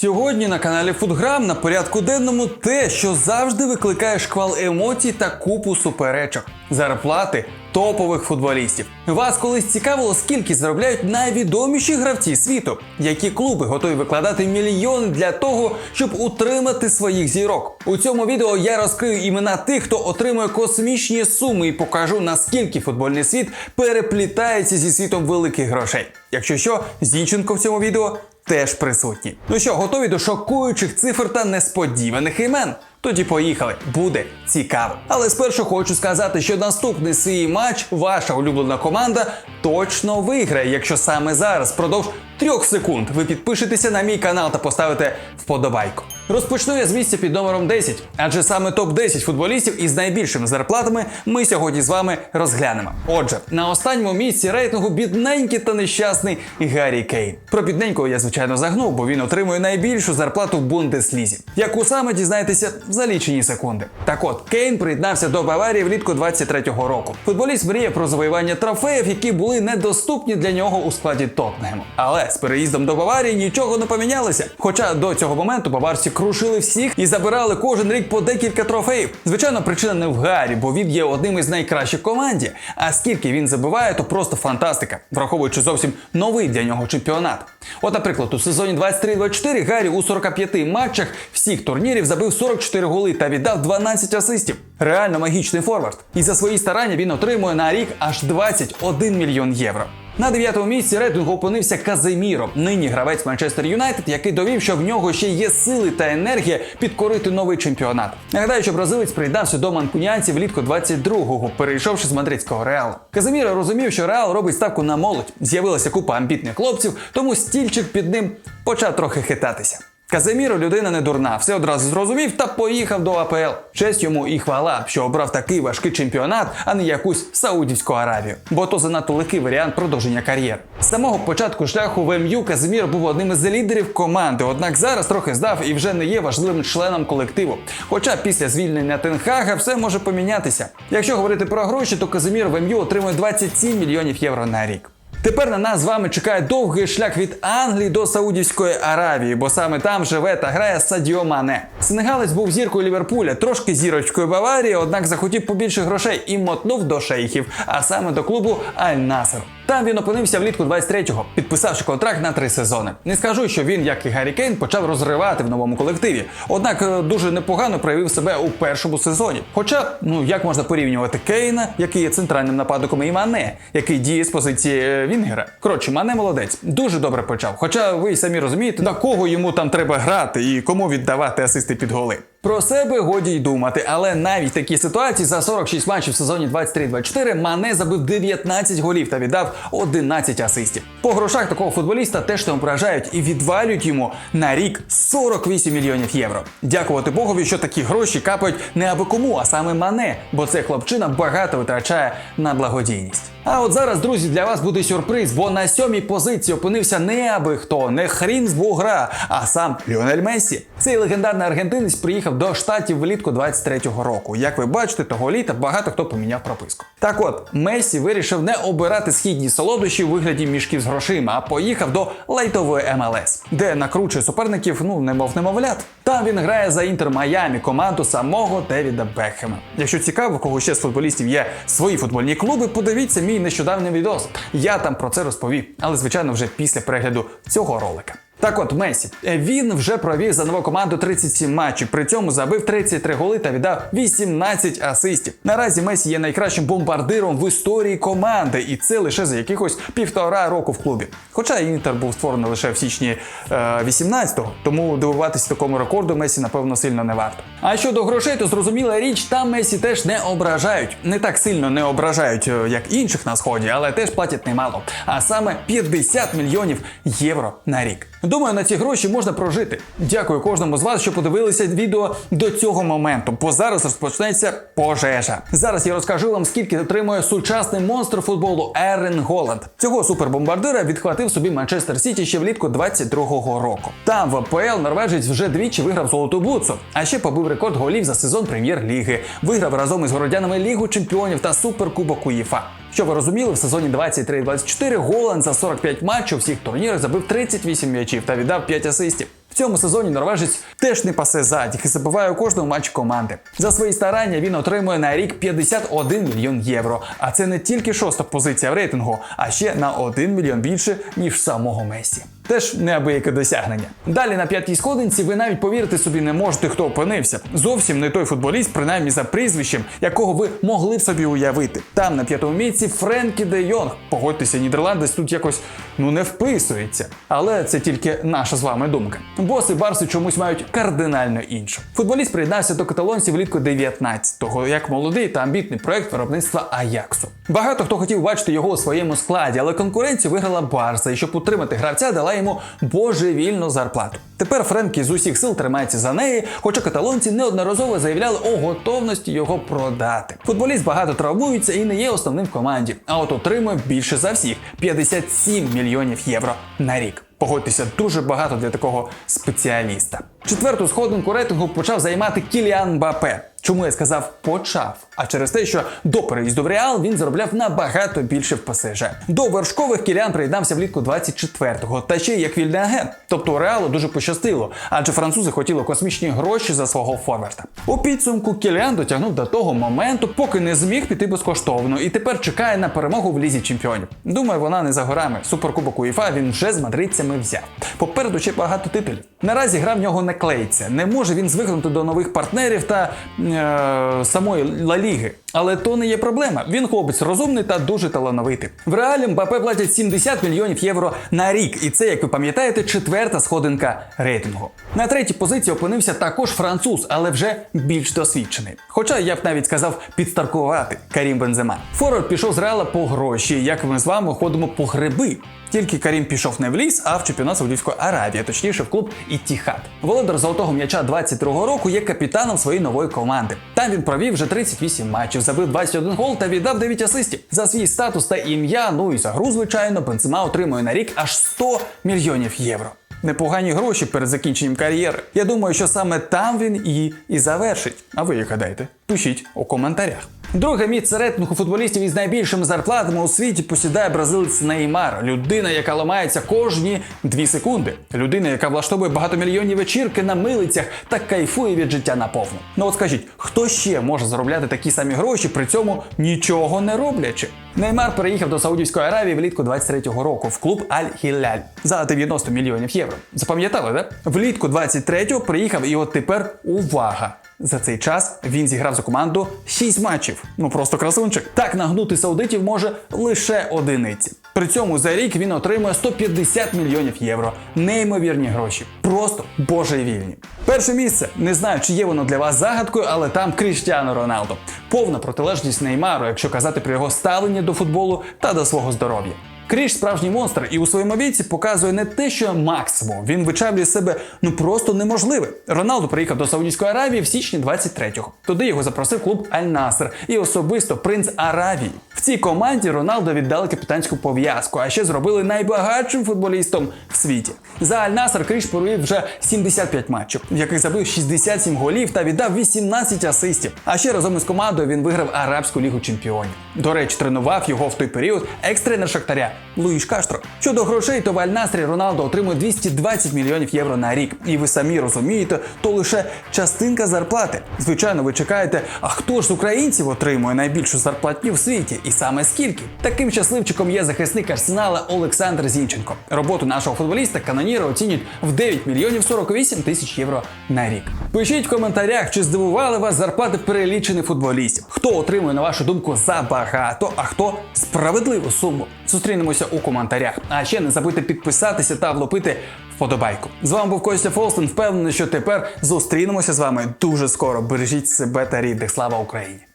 Сьогодні на каналі Футграм на порядку денному те, що завжди викликає шквал емоцій та купу суперечок. Зарплати топових футболістів. Вас колись цікавило, скільки заробляють найвідоміші гравці світу, які клуби готові викладати мільйони для того, щоб утримати своїх зірок. У цьому відео я розкрию імена тих, хто отримує космічні суми і покажу, наскільки футбольний світ переплітається зі світом великих грошей. Якщо що, Зінченко в цьому відео теж присутні. Ну що, готові до шокуючих цифр та несподіваних імен? Тоді поїхали, буде цікаво. Але спершу хочу сказати, що наступний свій матч ваша улюблена команда точно виграє, якщо саме зараз впродовж трьох секунд ви підпишетеся на мій канал та поставите вподобайку. Розпочну я з місця під номером 10, адже саме топ-10 футболістів із найбільшими зарплатами ми сьогодні з вами розглянемо. Отже, на останньому місці рейтингу бідненький та нещасний Гаррі Кейн. Про бідненького я звичайно загнув, бо він отримує найбільшу зарплату в Бундеслізі, яку саме дізнаєтеся за лічені секунди. Так от Кейн приєднався до Баварії влітку 23-го року. Футболіст мріє про завоювання трофеїв, які були недоступні для нього у складі Тоттенгему. Але з переїздом до Баварії нічого не помінялося. Хоча до цього моменту баварці крушили всіх і забирали кожен рік по декілька трофеїв. Звичайно, причина не в Гаррі, бо він є одним із найкращих команді. А скільки він забиває, то просто фантастика, враховуючи зовсім новий для нього чемпіонат. От, наприклад, у сезоні 23-24 Гаррі у 45 матчах всіх турнірів забив 44 голи та віддав 12 асистів. Реально магічний форвард. І за свої старання він отримує на рік аж 21 мільйон євро. На дев'ятому місці рейтингу опинився Каземіро, нині гравець Манчестер Юнайтед, який довів, що в нього ще є сили та енергія підкорити новий чемпіонат. Нагадаю, що бразилець приєднався до манкуніанців влітку 22-го, перейшовши з мадридського реалу. Каземіро розумів, що реал робить ставку на молодь. З'явилася купа амбітних хлопців, тому стільчик під ним почав трохи хитатися. Каземіро людина не дурна, все одразу зрозумів та поїхав до АПЛ. Честь йому і хвала, що обрав такий важкий чемпіонат, а не якусь Саудівську Аравію. Бо то занадто легкий варіант продовження кар'єри. З самого початку шляху в МЮ Каземіро був одним із лідерів команди, однак зараз трохи здав і вже не є важливим членом колективу. Хоча після звільнення Тенхага все може помінятися. Якщо говорити про гроші, то Каземіро в МЮ отримує 27 мільйонів євро на рік. Тепер на нас з вами чекає довгий шлях від Англії до Саудівської Аравії, бо саме там живе та грає Садіо Мане. Сенегалець був зіркою Ліверпуля, трошки зірочкою Баварії, однак захотів побільше грошей і мотнув до шейхів, а саме до клубу Аль Насер. Там він опинився влітку 23-го, підписавши контракт на три сезони. Не скажу, що він, як і Гаррі Кейн, почав розривати в новому колективі. Однак е, дуже непогано проявив себе у першому сезоні. Хоча, ну як можна порівнювати Кейна, який є центральним нападником, і Мане, який діє з позиції е, Вінгера. Коротше, Мане молодець, дуже добре почав. Хоча ви й самі розумієте, на кого йому там треба грати і кому віддавати асисти під голи. Про себе годі й думати, але навіть в такій ситуації за 46 матчів в сезоні 23-24 Мане забив 19 голів та віддав 11 асистів. По грошах такого футболіста теж не ображають і відвалюють йому на рік 48 мільйонів євро. Дякувати Богові, що такі гроші капають не аби кому, а саме Мане, бо цей хлопчина багато витрачає на благодійність. А от зараз, друзі, для вас буде сюрприз, бо на сьомій позиції опинився не аби хто, не хрін з бугра, а сам Ліонель Мессі. Цей легендарний аргентинець приїхав до штатів влітку 23-го року. Як ви бачите, того літа багато хто поміняв прописку. Так от, Месі вирішив не обирати східні солодощі у вигляді мішків з грошима, а поїхав до лайтової МЛС, де накручує суперників, ну немов немовлят. Там він грає за інтер Майамі, команду самого Девіда Бекхема. Якщо цікаво, кого ще з футболістів є свої футбольні клуби, подивіться мій нещодавній відос. Я там про це розповів, але звичайно вже після перегляду цього ролика. Так от Месі. Він вже провів за нову команду 37 матчів, при цьому забив 33 голи та віддав 18 асистів. Наразі Месі є найкращим бомбардиром в історії команди, і це лише за якихось півтора року в клубі. Хоча інтер був створений лише в січні е, 18-го, тому дивуватися такому рекорду Месі, напевно, сильно не варто. А щодо грошей, то зрозуміла річ, там Месі теж не ображають. Не так сильно не ображають, е, як інших на сході, але теж платять немало. А саме 50 мільйонів євро на рік. Думаю, на ці гроші можна прожити. Дякую кожному з вас, що подивилися відео до цього моменту, бо зараз розпочнеться пожежа. Зараз я розкажу вам, скільки отримує сучасний монстр футболу Ерен Голланд. Цього супербомбардира відхватив собі Манчестер Сіті ще влітку 22-го року. Там в АПЛ норвежець вже двічі виграв золоту буцу, а ще побив рекорд голів за сезон прем'єр-ліги. Виграв разом із городянами Лігу чемпіонів та суперкубок УЄФА. Що ви розуміли, в сезоні 23-24 Голланд за 45 матчів у всіх турнірах забив 38 м'ячів та віддав 5 асистів. В цьому сезоні норвежець теж не пасе задіх і забиває у кожному матчі команди. За свої старання він отримує на рік 51 мільйон євро. А це не тільки шоста позиція в рейтингу, а ще на 1 мільйон більше ніж самого Месі. Теж неабияке досягнення. Далі на п'ятій сходинці ви навіть повірити собі не можете, хто опинився. Зовсім не той футболіст, принаймні за прізвищем, якого ви могли б собі уявити. Там на п'ятому місці Френкі де Йонг. Погодьтеся, Нідерландець тут якось ну не вписується. Але це тільки наша з вами думка. Боси Барси чомусь мають кардинально іншу. Футболіст приєднався до каталонців влітку 19-го, як молодий та амбітний проект виробництва Аяксу. Багато хто хотів бачити його у своєму складі, але конкуренцію виграла Барса, і щоб утримати гравця, дала йому божевільну зарплату. Тепер Френкі з усіх сил тримається за неї, хоча каталонці неодноразово заявляли у готовності його продати. Футболіст багато травмується і не є основним в команді, а от отримує більше за всіх 57 мільйонів євро на рік. Погодьтеся, дуже багато для такого спеціаліста. Четверту сходинку рейтингу почав займати Кіліан Бапе. Чому я сказав почав? А через те, що до переїзду в Реал він заробляв набагато більше в ПСЖ. До вершкових Кіліан приєднався влітку 24-го, та ще й як вільний агент. Тобто Реалу дуже пощастило, адже французи хотіли космічні гроші за свого форварда. У підсумку Кіліан дотягнув до того моменту, поки не зміг піти безкоштовно, і тепер чекає на перемогу в лізі чемпіонів. Думаю, вона не за горами. Суперкубок УЄФА він вже з мадридцями взяв. Попереду ще багато титулів. Наразі гра в нього не клеїться. Не може він звикнути до нових партнерів та е, самої Ла Ліги. Але то не є проблема. Він хлопець розумний та дуже талановитий. В реалі Мбапе платять 70 мільйонів євро на рік, і це, як ви пам'ятаєте, четверта сходинка рейтингу. На третій позиції опинився також француз, але вже більш досвідчений. Хоча я б навіть сказав підстаркувати Карім Бензема. Форвард пішов з реала по гроші, як ми з вами ходимо по гриби. Тільки Карім пішов не в ліс, а в чемпіонат Саудівської Аравії, точніше в клуб Іттіхад. Володар золотого м'яча 22-го року є капітаном своєї нової команди. Там він провів вже 38 матчів, забив 21 гол та віддав 9 асистів. За свій статус та ім'я, ну і за гру, звичайно, Бензема отримує на рік аж 100 мільйонів євро. Непогані гроші перед закінченням кар'єри. Я думаю, що саме там він і, і завершить. А ви як гадаєте? Пишіть у коментарях. Друге місце рейтингу футболістів із найбільшими зарплатами у світі посідає бразилець Неймар. Людина, яка ламається кожні 2 секунди. Людина, яка влаштовує багатомільйонні вечірки на милицях та кайфує від життя наповну. Ну от скажіть, хто ще може заробляти такі самі гроші, при цьому нічого не роблячи? Неймар переїхав до Саудівської Аравії влітку 23-го року в клуб Аль-Хіляль за 90 мільйонів євро. Запам'ятали, да? Влітку 23-го приїхав і от тепер увага! За цей час він зіграв за команду 6 матчів. Ну просто красунчик. Так нагнути саудитів може лише одиниці. При цьому за рік він отримує 150 мільйонів євро. Неймовірні гроші. Просто божевільні. Перше місце. Не знаю, чи є воно для вас загадкою, але там Кріштіану Роналдо. Повна протилежність Неймару, якщо казати про його ставлення до футболу та до свого здоров'я. Кріш справжній монстр і у своєму віці показує не те, що максимум. Він вичавлює себе ну просто неможливе. Роналду приїхав до Саудівської Аравії в січні 23-го. Туди його запросив клуб Аль-Наср і особисто принц Аравії. В цій команді Роналдо віддали капітанську пов'язку, а ще зробили найбагатшим футболістом в світі. За Аль-Наср Кріш провів вже 75 матчів, в яких забив 67 голів та віддав 18 асистів. А ще разом із командою він виграв Арабську лігу чемпіонів. До речі, тренував його в той період екс-тренер Шахтаря Луїш Каштро. Щодо грошей, то в Аль-Насрі Роналдо отримує 220 мільйонів євро на рік. І ви самі розумієте, то лише частинка зарплати. Звичайно, ви чекаєте, а хто ж з українців отримує найбільшу зарплатню в світі? І саме скільки? Таким щасливчиком є захисник Арсенала Олександр Зінченко. Роботу нашого футболіста каноніри оцінюють в 9 мільйонів 48 тисяч євро на рік. Пишіть в коментарях, чи здивували вас зарплати перелічених футболістів. Хто отримує, на вашу думку, забагато, а хто справедливу суму. Зустрінемося у коментарях. А ще не забудьте підписатися та влупити вподобайку. З вами був Костя Фолстон. Впевнений, що тепер зустрінемося з вами дуже скоро. Бережіть себе та рідних. Слава Україні!